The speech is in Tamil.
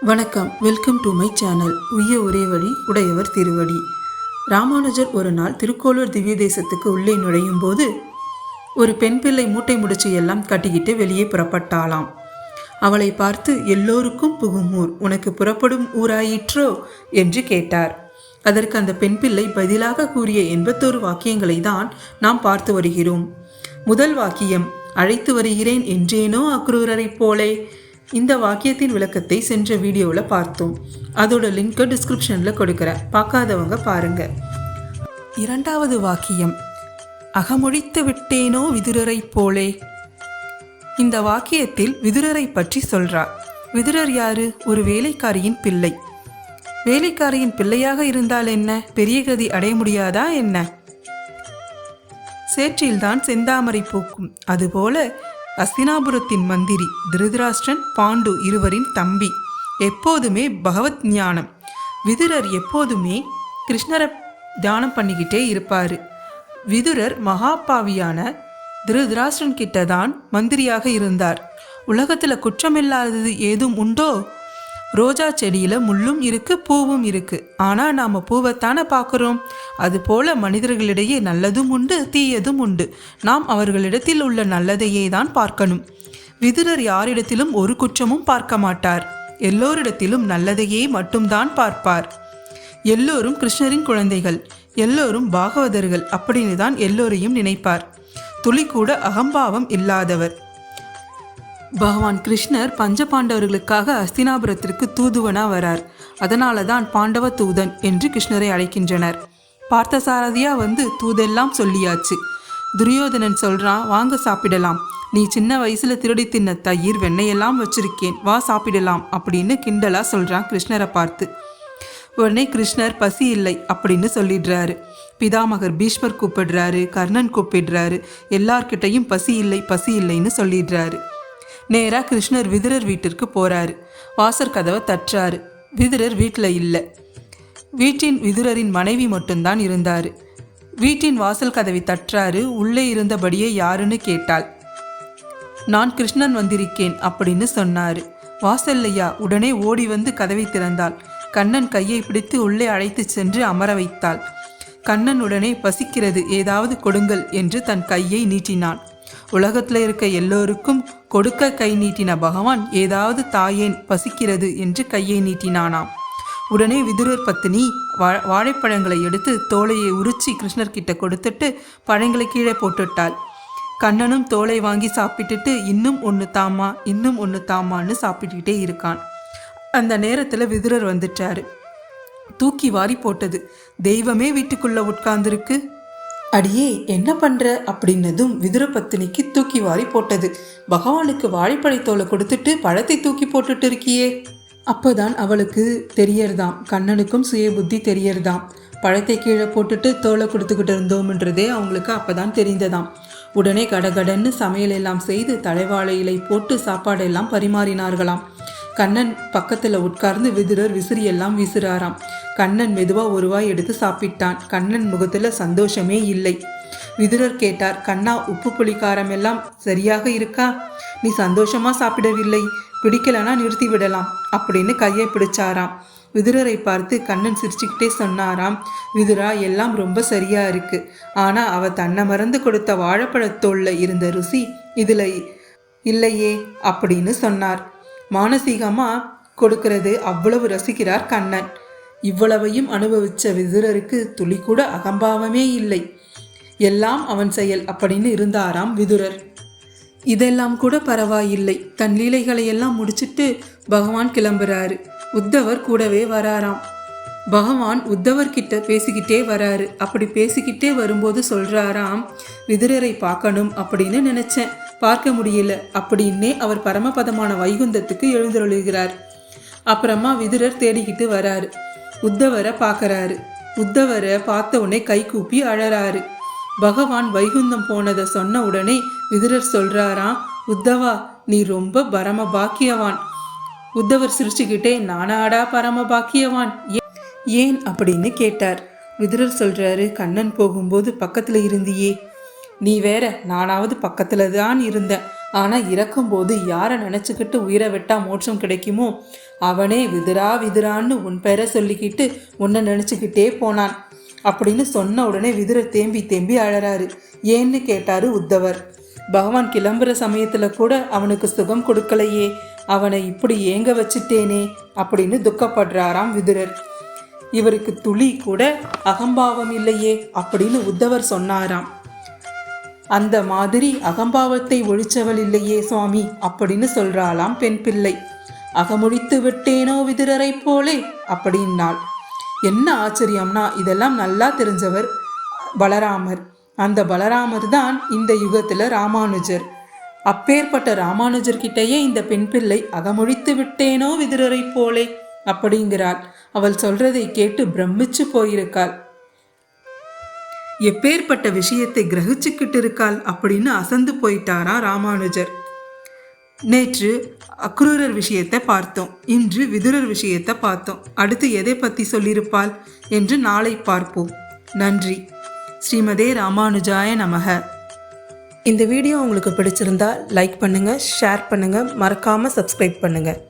வணக்கம். வெல்கம் டு மை சேனல் உய்ய ஒரே வழி உடையவர் திருவடி. ராமானுஜர் ஒரு நாள் திருக்கோளூர் திவ்ய தேசத்துக்கு உள்ளே நுழையும் போது ஒரு பெண் பிள்ளை மூட்டை முடிச்சு எல்லாம் கட்டிக்கிட்டு வெளியே புறப்பட்டாளாம். அவளை பார்த்து எல்லோருக்கும் புகுமூர் உனக்கு புறப்படும் ஊராயிற்றோ? என்று கேட்டார். அதற்கு அந்த பெண் பிள்ளை பதிலாக கூறிய எண்பத்தோரு வாக்கியங்களை தான் நாம் பார்த்து வருகிறோம். முதல் வாக்கியம் அழைத்து வருகிறேன் என்றேனோ அக்ரூரரைப் போலே? இந்த வாக்கியத்தின் விளக்கத்தை சென்ற வீடியோவில் பார்த்தோம். அதோட லிங்க்கை டிஸ்கிரிப்ஷனில் கொடுக்குறேன். பார்க்காதவங்க பாருங்க. இரண்டாவது வாக்கியம். அகமொழித்து விட்டேனோ விதுரரை போலே? இந்த வாக்கியத்தில் விதுரரை பற்றி சொல்றார். விதுரர் யாரு? ஒரு வேலைக்காரியின் பிள்ளை. வேலைக்காரியின் பிள்ளையாக இருந்தால் என்ன? பெரிய கதி அடைய முடியாதா என்ன? சேற்றில்தான் செந்தாமரை பூக்கும். அதுபோல அஸ்தினாபுரத்தின் மந்திரி திருதராஷ்டிரன் பாண்டு இருவரின் தம்பி. எப்போதுமே பகவத் ஞானம். விதுரர் எப்போதுமே கிருஷ்ணரை தியானம் பண்ணிக்கிட்டே இருப்பார். விதுரர் மகாபாவியான திருதராஷ்டிரன் கிட்ட தான் மந்திரியாக இருந்தார். உலகத்தில் குற்றமில்லாதது ஏதும் உண்டோ? ரோஜா செடியில் முள்ளும் இருக்கு பூவும் இருக்கு. ஆனால் நாம் பூவைத்தானே பார்க்குறோம். அதுபோல மனிதர்களிடையே நல்லதும் உண்டு தீயதும் உண்டு. நாம் அவர்களிடத்தில் உள்ள நல்லதையே தான் பார்க்கணும். விதுரர் யாரிடத்திலும் ஒரு குற்றமும் பார்க்க மாட்டார். எல்லோரிடத்திலும் நல்லதையே மட்டும்தான் பார்ப்பார். எல்லோரும் கிருஷ்ணரின் குழந்தைகள் எல்லோரும் பாகவதர்கள் அப்படின்னு தான் எல்லோரையும் நினைப்பார். துளி கூட அகம்பாவம் இல்லாதவர். பகவான் கிருஷ்ணர் பஞ்ச பாண்டவர்களுக்காக அஸ்தினாபுரத்திற்கு தூதுவனா வரார். அதனால தான் பாண்டவ தூதன் என்று கிருஷ்ணரை அழைக்கின்றனர். பார்த்தசாரதியா வந்து தூதெல்லாம் சொல்லியாச்சு. துரியோதனன் சொல்றான் வாங்க சாப்பிடலாம். நீ சின்ன வயசுல திருடி தின்ன தயிர் வெண்ணையெல்லாம் வச்சிருக்கேன். வா சாப்பிடலாம் அப்படின்னு கிண்டலா சொல்றான் கிருஷ்ணரை பார்த்து. உடனே கிருஷ்ணர் பசி இல்லை அப்படின்னு சொல்லிடுறாரு. பிதாமகர் பீஷ்மர் கூப்பிடுறாரு கர்ணன் கூப்பிடுறாரு. எல்லார்கிட்டையும் பசி இல்லை பசி இல்லைன்னு சொல்லிடுறாரு. நேராக கிருஷ்ணர் விதுரர் வீட்டிற்கு போறாரு. வாசர் கதவை தட்டுறாரு விதுரர் வீட்டில் இல்லை. வீட்டின் விதுரரின் மனைவி மட்டும்தான் இருந்தார். வீட்டின் வாசல் கதவை தற்றாரு. உள்ளே இருந்தபடியே யாருன்னு கேட்டாள். நான் கிருஷ்ணன் வந்திருக்கேன் அப்படின்னு சொன்னாரு. வாசல்லையா? உடனே ஓடி வந்து கதவை திறந்தாள். கண்ணன் கையை பிடித்து உள்ளே அழைத்து சென்று அமர வைத்தாள். கண்ணன் உடனே பசிக்கிறது ஏதாவது கொடுங்கள் என்று தன் கையை நீட்டினான். உலகத்தில் இருக்க எல்லோருக்கும் கொடுக்க கை நீட்டின பகவான் ஏதாவது தாயேன் பசிக்கிறது என்று கையை நீட்டினானாம். உடனே விதுரர் பத்தினி வா வாழைப்பழங்களை எடுத்து தோலையை உரிச்சி கிருஷ்ணர்கிட்ட கொடுத்துட்டு பழங்களை கீழே போட்டுட்டாள். கண்ணனும் தோலை வாங்கி சாப்பிட்டுட்டு இன்னும் ஒன்று தாமா இன்னும் ஒன்று தாமான்னு சாப்பிட்டுக்கிட்டே இருக்கான். அந்த நேரத்தில் விதுரர் வந்துட்டாரு. தூக்கி வாரி போட்டது தெய்வமே வீட்டுக்குள்ளே உட்கார்ந்துருக்கு. அடியே என்ன பண்ற? அப்படின்னதும் விதுர பத்தினிக்கு தூக்கி வாரி போட்டது. பகவானுக்கு வாழைப்பழைத்தோலை கொடுத்துட்டு பழத்தை தூக்கி போட்டுட்டு இருக்கியே. அப்போதான் அவளுக்கு தெரியறதாம். கண்ணனுக்கும் சுய புத்தி தெரியறதாம். பழத்தை கீழே போட்டுட்டு தோலை கொடுத்துக்கிட்டு இருந்தோம்ன்றதே அவங்களுக்கு அப்போதான் தெரிந்ததாம். உடனே கடகடன்னு சமையல் எல்லாம் செய்து தலைவாழை இலை போட்டு சாப்பாடெல்லாம் பரிமாறினார்களாம். கண்ணன் பக்கத்தில் உட்கார்ந்து விதுரர் விசிறியெல்லாம் விசிறாராம். கண்ணன் மெதுவா ஒருவாய் எடுத்து சாப்பிட்டான். கண்ணன் முகத்துல சந்தோஷமே இல்லை. விதுரர் கேட்டார் கண்ணா உப்பு புளிக்காரம் எல்லாம் சரியாக இருக்கா? நீ சந்தோஷமா சாப்பிடவில்லை. பிடிக்கலனா நிறுத்தி விடலாம் அப்படின்னு கையை பிடிச்சாராம். விதுரரை பார்த்து கண்ணன் சிரிச்சுக்கிட்டே சொன்னாராம் விதுரா எல்லாம் ரொம்ப சரியா இருக்கு. ஆனா அவ தன்னை மறந்து கொடுத்த வாழைப்பழத்தோல்ல இருந்த ருசி இதுல இல்லையே அப்படின்னு சொன்னார். மானசீகமாக கொடுக்கிறது. அவ்வளவு ரசிக்கிறார் கண்ணன். இவ்வளவையும் அனுபவித்த விதுரருக்கு துளி கூட அகம்பாவமே இல்லை. எல்லாம் அவன் செயல் அப்படின்னு இருந்தாராம் விதுரர். இதெல்லாம் கூட பரவாயில்லை. தன் லீலைகளையெல்லாம் முடிச்சிட்டு பகவான் கிளம்புறாரு. உத்தவர் கூடவே வராராம். பகவான் உத்தவர்கிட்ட பேசிக்கிட்டே வராரு. அப்படி பேசிக்கிட்டே வரும்போது சொல்கிறாராம் விதுரரை பார்க்கணும் அப்படின்னு நினச்சேன். பார்க்க முடியல அப்படின்னே அவர் பரமபதமான வைகுந்தத்துக்கு எழுந்தருளுகிறார். அப்புறமா விதுரர் தேடிக்கிட்டு வராரு. உத்தவரை பார்க்கறாரு. உத்தவரை பார்த்த உடனே கை கூப்பி அழறாரு. பகவான் வைகுந்தம் போனதை சொன்ன உடனே விதுரர் சொல்றாராம் உத்தவா நீ ரொம்ப பரம பாக்கியவான் உத்தவர் சிரிச்சுக்கிட்டே நானாடா பரம பாக்கியவான் ஏன்? அப்படின்னு கேட்டார். விதுரர் சொல்றாரு கண்ணன் போகும்போது பக்கத்துல இருந்தியே. நீ வேற நானாவது பக்கத்துல தான் இருந்தேன் ஆனால் இறக்கும்போது யாரை நினச்சிக்கிட்டு உயிரை விட்டா மோட்சம் கிடைக்குமோ? அவனே விதுரா விதிரான்னு உன் பெயரை சொல்லிக்கிட்டு உன்னை நினச்சிக்கிட்டே போனான். அப்படின்னு சொன்ன உடனே விதுரர் தேம்பி தேம்பி அழறாரு. ஏன்னு கேட்டாரு உத்தவர். பகவான் கிளம்புற சமயத்துல கூட அவனுக்கு சுகம் கொடுக்கலையே. அவனை இப்படி ஏங்க வச்சுட்டேனே? அப்படின்னு துக்கப்படுறாராம் விதுரர். இவருக்கு துளி கூட அகம்பாவம் இல்லையே அப்படின்னு உத்தவர் சொன்னாராம். அந்த மாதிரி அகம்பாவத்தை ஒழிச்சவள் இல்லையே சுவாமி அப்படின்னு சொல்றாளாம் பெண் பிள்ளை. அகமுழித்து விட்டேனோ விதிரரை போலே அப்படின்னாள். என்ன ஆச்சரியம்னா இதெல்லாம் நல்லா தெரிஞ்சவர் பலராமர். அந்த பலராமர் தான் இந்த யுகத்துல ராமானுஜர். அப்பேற்பட்ட ராமானுஜர்கிட்டயே இந்த பெண் பிள்ளை அகமுழித்து விட்டேனோ விதிரரை போலே அப்படிங்கிறாள். அவள் சொல்றதை கேட்டு பிரமிச்சு போயிருக்காள். எப்பேற்பட்ட விஷயத்தை கிரகிச்சுக்கிட்டு இருக்காள் அப்படின்னு அசந்து போயிட்டாரா ராமானுஜர். நேற்று அக்ரூரர் விஷயத்தை பார்த்தோம். இன்று விதுரர் விஷயத்தை பார்த்தோம். அடுத்து எதை பற்றி சொல்லியிருப்பாள் என்று நாளை பார்ப்போம். நன்றி. ஸ்ரீமதே ராமானுஜாய நமக. இந்த வீடியோ உங்களுக்கு பிடிச்சிருந்தா லைக் பண்ணுங்கள் ஷேர் பண்ணுங்கள் மறக்காமல் சப்ஸ்கிரைப் பண்ணுங்கள்